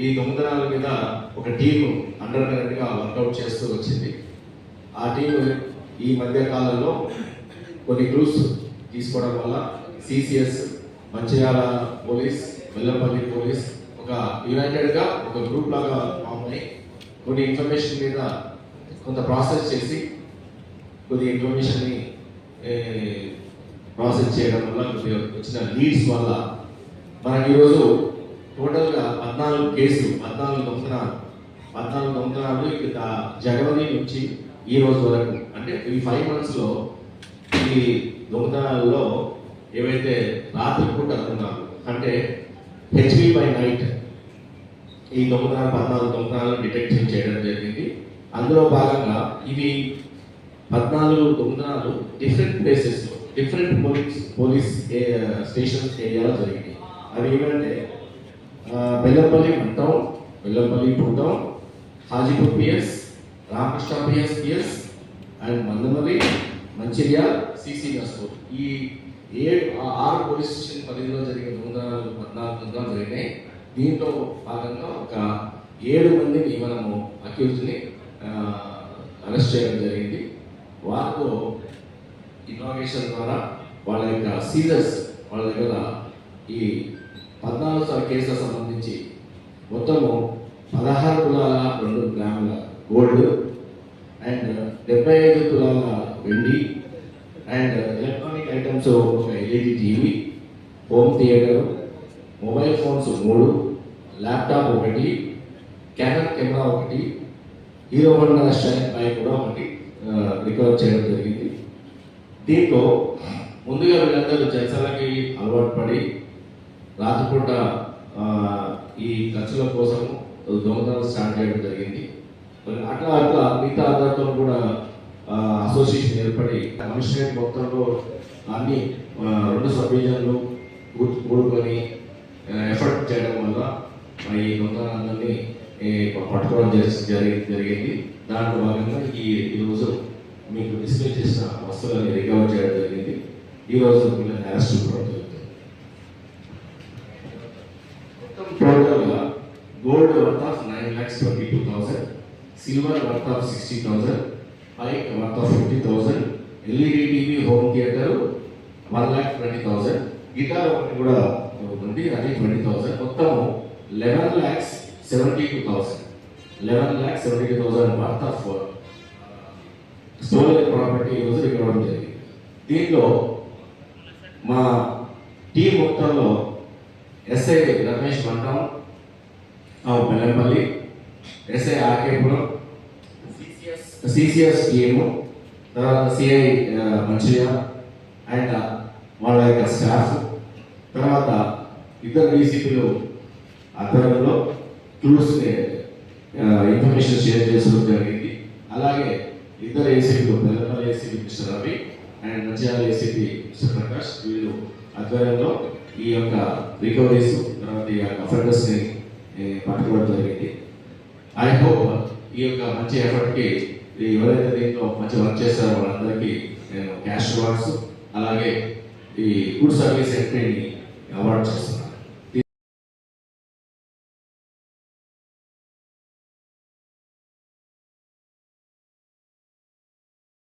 ఈ దొంగతనాల మీద ఒక టీము అండర్ కరెంట్గా వర్కౌట్ చేస్తూ వచ్చింది. ఆ టీం ఈ మధ్య కాలంలో కొన్ని గ్రూప్స్ తీసుకోవడం వల్ల CCS Mancherial police Vellampalli police ఒక యునైటెడ్గా ఒక గ్రూప్ లాగా ఫామ్ అయ్యి కొన్ని ఇన్ఫర్మేషన్ మీద కొంత ప్రాసెస్ చేసి కొద్ది ఇన్ఫర్మేషన్ని ప్రాసెస్ చేయడం వల్ల వచ్చిన లీడ్స్ వల్ల మనకి ఈరోజు టోటల్గా పద్నాలుగు కేసులు పద్నాలుగు దొంగతనాలు. పద్నాలుగు దొంగతనాలు ఇక్కడ జనవరి నుంచి ఈ రోజు వరకు. అంటే ఈ ఫైవ్ మంత్స్లో ఈ దొంగతనాల్లో ఏవైతే రాత్రి పూట అంటే హెచ్పి బై నైట్ ఈ దొంగతనాలు పద్నాలుగు దొంగతనాలను డిటెక్షన్ చేయడం జరిగింది. అందులో భాగంగా ఇవి పద్నాలుగు దొంగతనాలు డిఫరెంట్ ప్లేసెస్లో డిఫరెంట్ పోలీస్ పోలీస్ స్టేషన్స్ ఏరియాలో జరిగింది అవి ఏమంటే Bellampalli one Bellampalli two Hajipur PS Ramakrishna PS PS and Mandamalli Mancherial CC Naspur ఈ ఏడు ఆరు పోలీస్ స్టేషన్ పరిధిలో జరిగిన దొంగతనాలు పద్నాలుగు దొంగతనాలు జరిగినాయి. దీంతో భాగంగా ఒక ఏడు మందిని మనము అక్యూజ్ని అరెస్ట్ చేయడం జరిగింది. వారితో ఇన్వాగేషన్ ద్వారా వాళ్ళ యొక్క సీజర్స్ వాళ్ళ దగ్గర ఈ పద్నాలుగు సార్ కేసులకు సంబంధించి మొత్తము పదహారు తులాల రెండు గ్రాముల గోల్డ్ అండ్ డెబ్బై ఐదు తులాల వెండి అండ్ ఎలక్ట్రానిక్ ఐటమ్స్ ఒక LED TV home theatre mobile phones మూడు ల్యాప్టాప్ ఒకటి క్యానర్ కెమెరా ఒకటి హీరో హోండా షైన్ బైక్ కూడా ఒకటి రికవర్ చేయడం జరిగింది. దీంతో ముందుగా వీళ్ళందరూ జలసాలకి అలవాటు పడి రాత్రిపూట ఈ ఖర్చుల కోసం దొంగతనం స్టార్ట్ చేయడం జరిగింది. మరి అట్లా అట్లా మిగతా అందరితో కూడా అసోసియేషన్ ఏర్పడి కమిషనరేట్ మొత్తంలో అన్ని రెండు సబ్ డివిజన్లు కూడుకొని ఎఫర్ట్ చేయడం వల్ల మరి ఈ దొంగతనాలన్నీ పట్టుకోవడం చేసి- జరిగి జరిగింది. దాంట్లో భాగంగా ఈ ఈరోజు మీకు డిస్ప్లే చేసిన వస్తువులని రికవర్ చేయడం జరిగింది. ఈరోజు మిమ్మల్ని అరెస్ట్ కూడా జరుగుతుంది gold worth of nine lakhs twenty two thousand silver worth of sixty thousand bike worth of fifty thousand LED TV home theatre one lakh twenty thousand guitar ఒకటి కూడా ఉంది అది ట్వంటీ థౌసండ్ మొత్తం eleven lakhs seventy two thousand eleven lakhs seventy two thousand worth of storage property ఈరోజు recover జరిగింది దీంట్లో మా team మొత్తంలో SI Ramesh Mantam Bellampalli SI RK Puram CCS team తర్వాత సిఐ మంచిర్య అండ్ వాళ్ళ యొక్క స్టాఫ్ తర్వాత ఇద్దరు డీసీపీలు ఆధ్వర్యంలో క్లూస్ ఇన్ఫర్మేషన్ షేర్ చేసుకోవడం జరిగింది. అలాగే ఇద్దరు ఏసీపీలు Bellampalli ACP mister Ravi and Mancherial ACP mister Prakash వీళ్ళు ఆధ్వర్యంలో ఈ యొక్క రికవరీస్ తర్వాత ఈ యొక్క అఫెండర్స్ని పట్టుకోవడం జరిగింది. ఐ హోప్ ఈ యొక్క మంచి ఎఫర్ట్కి ఎవరైతే దీంట్లో మంచి వర్క్ చేస్తారో వాళ్ళందరికీ నేను క్యాష్ అవార్డ్స్ అలాగే ఈ గుడ్ సర్వీస్ ఎంట్రీని అవార్డ్ చేస్తాను